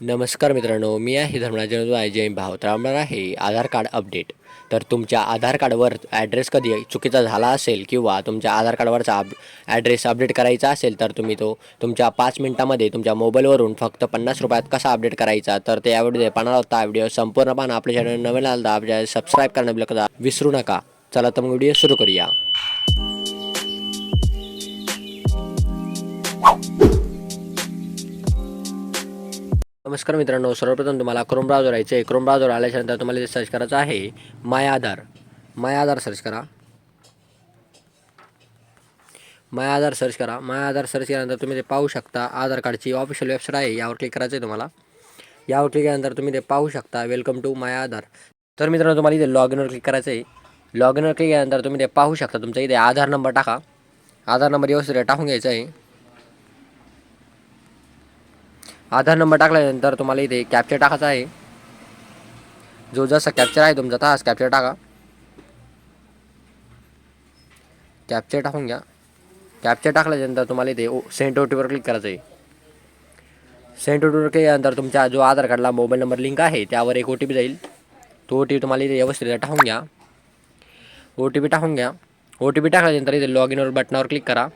नमस्कार मित्रांनो मी आहे धर्मराज आय जय भाव. तर आम्हाला आहे आधार कार्ड अपडेट. तर तुमच्या आधार कार्डवर ॲड्रेस कधी चुकीचा झाला असेल किंवा तुमच्या आधार कार्डवरचा अप ॲड्रेस अपडेट करायचा असेल तर तुम्ही तो तुमच्या पाच मिनिटामध्ये तुमच्या मोबाईलवरून फक्त पन्नास रुपयात कसा अपडेट करायचा तर ते यावेळी पाहणार होता व्हिडिओ संपूर्ण पाहणं. आपल्या चॅनल नवीन आला तर आपल्या सबस्क्राईब करणं विसरू नका. चला तर मग व्हिडिओ सुरू करूया. नमस्कार मित्रांनो सर्वप्रथम तुम्हाला क्रोम ब्राउझर यायचं आहे. क्रोम ब्राउझर आल्याच्यानंतर तुम्हाला जे सर्च करायचं आहे माय आधार. माय आधार सर्च करा. माय आधार सर्च करा. माय आधार सर्च केल्यानंतर तुम्ही ते पाहू शकता. आधार कार्डची ऑफिशियल वेबसाईट आहे यावर क्लिक करायचं आहे तुम्हाला. यावर क्लिक केल्यानंतर तुम्ही ते पाहू शकता. Welcome to my Aadhaar. तर मित्रांनो तुम्हाला इथे लॉग इनवर क्लिक करायचं आहे. लॉग इनवर क्लिक केल्यानंतर तुम्ही ते पाहू शकता. तुमचा इथे आधार नंबर टाका. आधार नंबर व्यवस्थित टाकून घ्यायचा आहे. आधार नंबर टाकल्यानंतर तुम्हाला इथे कॅप्चर टाकायचा आहे. जो जसा कॅप्चर आहे तुमचा तास कॅप्चर टाका. कॅप्चर टाकून घ्या. कॅप्चर टाकल्यानंतर तुम्हाला इथे ओ सेंट ओ टीवर क्लिक करायचं आहे. सेंट ओ टीवर केल्यानंतर तुमच्या जो आधार कार्डला मोबाईल नंबर लिंक आहे त्यावर एक ओ टी पी जाईल. तो ओ टी पी तुम्हाला इथे व्यवस्थित टाकून घ्या. ओ टी पी टाकून घ्या. ओ टी पी टाकल्यानंतर इथे लॉग इनवर बटनावर क्लिक करा.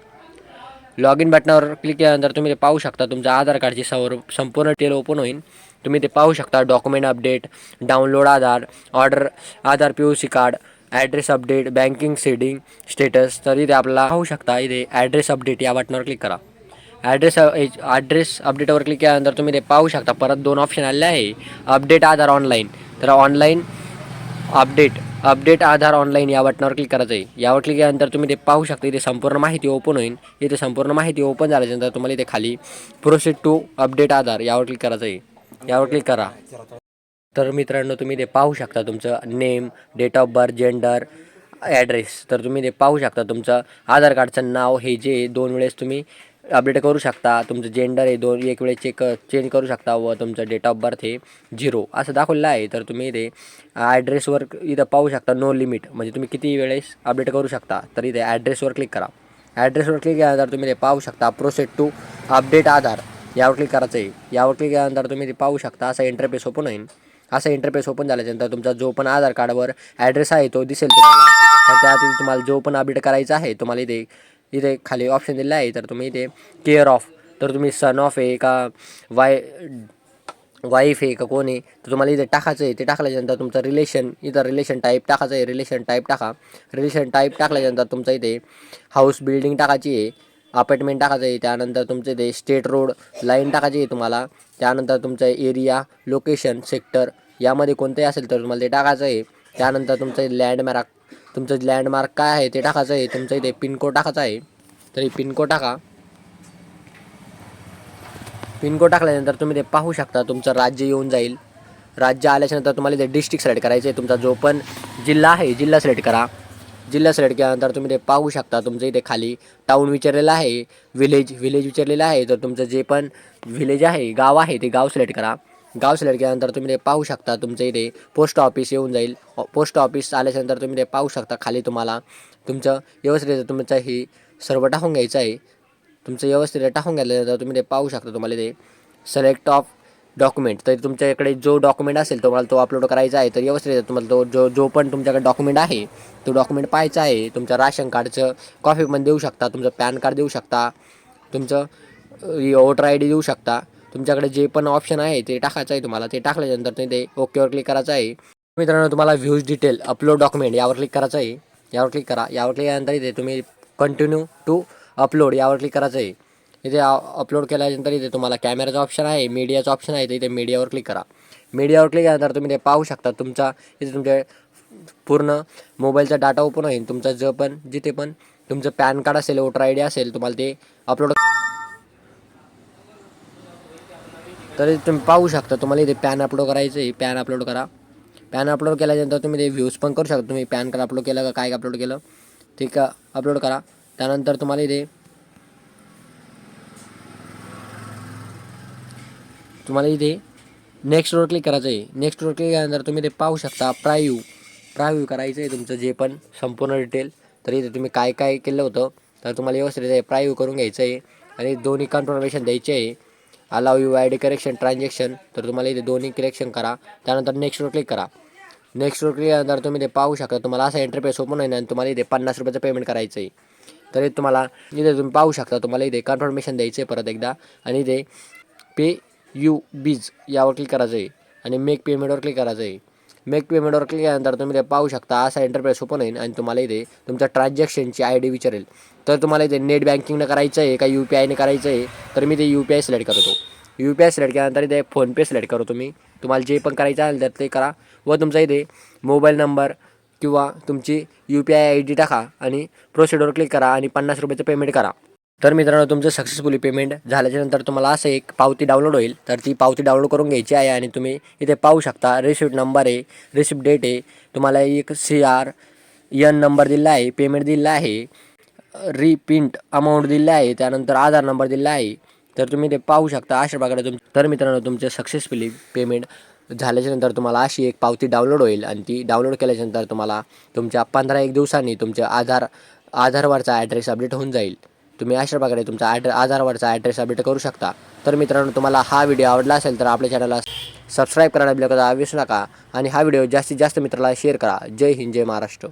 लॉग इन बटनावर क्लिक केल्यानंतर तुम्ही ते पाहू शकता तुमच्या आधार कार्डची सवर संपूर्ण डिटेल ओपन होईल. तुम्ही ते पाहू शकता document update download Aadhaar order Aadhaar P U C card address update banking setting status. तर इथे आपल्याला पाहू शकता इथे ॲड्रेस अपडेट या बटनावर क्लिक करा. ॲड्रेस ॲड्रेस अपडेटवर क्लिक केल्यानंतर तुम्ही ते पाहू शकता. परत दोन ऑप्शन आलेले आहे अपडेट आधार ऑनलाईन. तर online update update Aadhaar online या बटनावर क्लिक करायचं आहे यावर क्लिक केल्यानंतर तुम्ही ते पाहू शकता इथे संपूर्ण माहिती ओपन होईल. इथे संपूर्ण माहिती ओपन झाल्यानंतर तुम्हाला इथे खाली प्रोसेड टू अपडेट आधार यावर क्लिक करायचं आहे यावर क्लिक करा. तर मित्रांनो तुम्ही ते पाहू शकता तुमचं name date of birth gender address. तर तुम्ही ते पाहू शकता तुमचं आधार कार्डचं नाव हे जे दोन वेळेस तुम्ही अपडेट करू शकता. तुमचं जेंडर आहे दोन एक वेळेस चेक चेंज करू शकता व तुमचं डेट ऑफ बर्थ हे झिरो असं दाखवलेलं आहे. तर तुम्ही इथे ॲड्रेसवर इथं पाहू शकता नो लिमिट म्हणजे तुम्ही किती वेळेस अपडेट करू शकता. तर इथे ॲड्रेसवर क्लिक करा. ॲड्रेसवर क्लिक केल्यानंतर तुम्ही ते पाहू शकता प्रोसेस टू अपडेट आधार. यावर क्लिक करायचं आहे. यावर क्लिक केल्यानंतर तुम्ही ते पाहू शकता असा इंटरफेस ओपन होईल. असा इंटरफेस ओपन झाल्याच्यानंतर तुमचा जो पण आधार कार्डवर ॲड्रेस आहे तो दिसेल तुम्हाला. तर त्यात तुम्हाला जो पण अपडेट करायचा आहे तुम्हाला इथे इथे खाली ऑप्शन दिलेला आहे. तर तुम्ही इथे केअर ऑफ तर तुम्ही सन ऑफ आहे का वाय वाईफ आहे का कोण आहे तर तुम्हाला इथे टाकायचं आहे. ते टाकल्यानंतर तुमचं रिलेशन इथं रिलेशन टाईप टाकायचं आहे. रिलेशन टाईप टाका. रिलेशन टाईप टाकल्यानंतर तुमचं इथे हाऊस बिल्डिंग टाकायची आहे. अपार्टमेंट टाकायचं आहे. त्यानंतर तुमचं इथे स्टेट रोड लाईन टाकायची आहे तुम्हाला. त्यानंतर तुमचं एरिया लोकेशन सेक्टर यामध्ये कोणतंही असेल तर तुम्हाला ते टाकायचं आहे. त्यानंतर तुमचं लँडमार्क तुमचं लँडमार्क काय आहे ते टाकायचं आहे. तुमचं इथे पिनकोड टाकायचा आहे. तरी पिनकोड टाका. पिनकोड टाकल्यानंतर तुम्ही ते पाहू शकता तुमचं राज्य येऊन जाईल. राज्य आल्याच्यानंतर तुम्हाला इथे डिस्ट्रिक्ट सिलेक्ट करायचं आहे. तुमचा जो पण जिल्हा आहे जिल्हा सिलेक्ट करा. जिल्हा सिलेक्ट केल्यानंतर तुम्ही ते पाहू शकता तुमचं इथे खाली टाऊन विचारलेलं आहे. विलेज विलेज विचारलेलं आहे. तर तुमचं जे पण विलेज आहे गाव आहे ते गाव सिलेक्ट करा. गाव सिलेक्ट केल्यानंतर तुम्ही ते पाहू शकता तुमचं इथे पोस्ट ऑफिस येऊन जाईल. पोस्ट ऑफिस आल्याच्यानंतर तुम्ही ते पाहू शकता खाली तुम्हाला. तुमचं व्यवस्थित तुमचं ही सर्व टाकून घ्यायचं आहे. तुमचं व्यवस्थित टाकून घेतल्यानंतर तुम्ही ते पाहू शकता तुम्हाला ते सिलेक्ट ऑफ डॉक्युमेंट तर तुमच्याकडे जो डॉक्युमेंट असेल तुम्हाला तो अपलोड करायचा आहे. तर व्यवस्थित तुम्हाला तो जो जो पण तुमच्याकडे डॉक्युमेंट आहे तो डॉक्युमेंट पाहायचा आहे. तुमच्या राशन कार्डचं कॉफी पण देऊ शकता तुमचं पॅन कार्ड देऊ शकता तुमचं वोटर आय डी देऊ शकता. तुमच्याकडे जे पण ऑप्शन आहे ते टाकायचं आहे तुम्हाला. ते टाकल्यानंतर तुम्ही ते ओकेवर क्लिक करायचं आहे. मित्रांनो तुम्हाला व्ह्यूज डिटेल अपलोड डॉक्युमेंट यावर क्लिक करायचं आहे. यावर क्लिक करा. यावर क्लिक केल्यानंतर इथे तुम्ही कंटिन्यू टू अपलोड यावर क्लिक करायचं आहे. इथे अपलोड केल्यानंतर इथे तुम्हाला कॅमेराचा ऑप्शन आहे मीडियाचं ऑप्शन आहे. तर इथे मीडियावर क्लिक करा. मीडियावर क्लिक केल्यानंतर तुम्ही ते पाहू शकता तुमचा इथे तुमच्या पूर्ण मोबाईलचा डाटा ओपन होईल. तुमचा जो पण जिथे पण तुमचं पॅन कार्ड असेल वोटर आय डी असेल तुम्हाला ते अपलोड तर तुम्ही पाहू शकता तुम्हाला इथे पॅन अपलोड करायचं आहे पॅन अपलोड करा. पॅन अपलोड केल्यानंतर तुम्ही ते व्ह्यूज पण करू शकता. तुम्ही पॅन कार्ड अपलोड केलं का काय अपलोड केलं ते का अपलोड करा. त्यानंतर तुम्हाला इथे तुम्हाला इथे नेक्स्टवर क्लिक करायचं आहे. नेक्स्टवर क्लिक केल्यानंतर तुम्ही ते पाहू शकता. प्रायव्ह्यू प्रायव्ह्यू करायचं आहे तुमचं जे पण संपूर्ण डिटेल तर इथे तुम्ही काय काय केलं होतं तर तुम्हाला व्यवस्थित प्रायव्ह्यू करून घ्यायचं आहे. आणि दोन्ही कन्फर्मेशन द्यायचे आहे. Allow U I D correction transaction तर तुम्हाला इथे दोन्ही करेक्शन करा. त्यानंतर नेक्स्टवर क्लिक करा. नेक्स्टवर क्लिक केल्यानंतर तुम्ही ते पाहू शकता तुम्हाला असा इंटरफेस ओपन होईल आणि तुम्हाला इथे पन्नास रुपयाचं पेमेंट करायचं आहे तर इथे तुम्हाला इथे तुम्ही पाहू शकता तुम्हाला इथे कन्फर्मेशन द्यायचं आहे परत एकदा. आणि इथे पे यू बीज यावर क्लिक करायचं आहे आणि मेक पेमेंटवर क्लिक करायचं आहे मेक पेमेंटवर क्लिक केल्यानंतर तुम्ही ते पाहू शकता असा इंटरफेस ओपन होईल आणि तुम्हाला इथे तुमच्या ट्रान्झॅक्शनची आय डी विचारेल. तर तुम्हाला इथे नेट बँकिंगनं करायचं आहे का यू पी आयने करायचं आहे तर मी ते यू पी आय सिलेक्ट करतो. यू पी आय सिलेक्ट केल्यानंतर इथे फोनपे सिलेक्ट करू तुम्ही. तुम्हाला जे पण करायचं असेल तर ते करा. व तुमचा इथे मोबाईल नंबर किंवा तुमची U P I I D टाका आणि प्रोसिडवर क्लिक करा आणि पन्नास रुपयाचं पेमेंट करा. तर मित्रांनो तुमचं सक्सेसफुली पेमेंट झाल्याच्यानंतर तुम्हाला असं एक पावती डाउनलोड होईल. तर ती पावती डाउनलोड करून घ्यायची आहे आणि तुम्ही इथे पाहू शकता रिसिप्ट नंबर आहे रिसिप्ट डेट आहे. तुम्हाला एक सी आर यन नंबर दिला आहे पेमेंट दिला आहे रिप्रिंट अमाऊंट दिला आहे त्यानंतर आधार नंबर दिला आहे. तर तुम्ही ते पाहू शकता अशा प्रकारे तुम तर मित्रांनो तुमचं सक्सेसफुली पेमेंट झाल्याच्यानंतर तुम्हाला अशी एक पावती डाउनलोड होईल आणि ती डाउनलोड केल्याच्यानंतर तुम्हाला तुमच्या पंधरा एक दिवसांनी तुमच्या आधार आधारवरचा ॲड्रेस अपडेट होऊन जाईल. तुम्ही अशा प्रकारे तुमचा ॲड्रे आधारवरचा ॲड्रेस अपडेट करू शकता. तर मित्रांनो तुम्हाला हा व्हिडिओ आवडला असेल तर आपल्या चॅनलला सबस्क्राईब करायला बिलकुल विसरू नका. आणि हा व्हिडिओ जास्तीत जास्त मित्राला शेअर करा. जय हिंद जय महाराष्ट्र.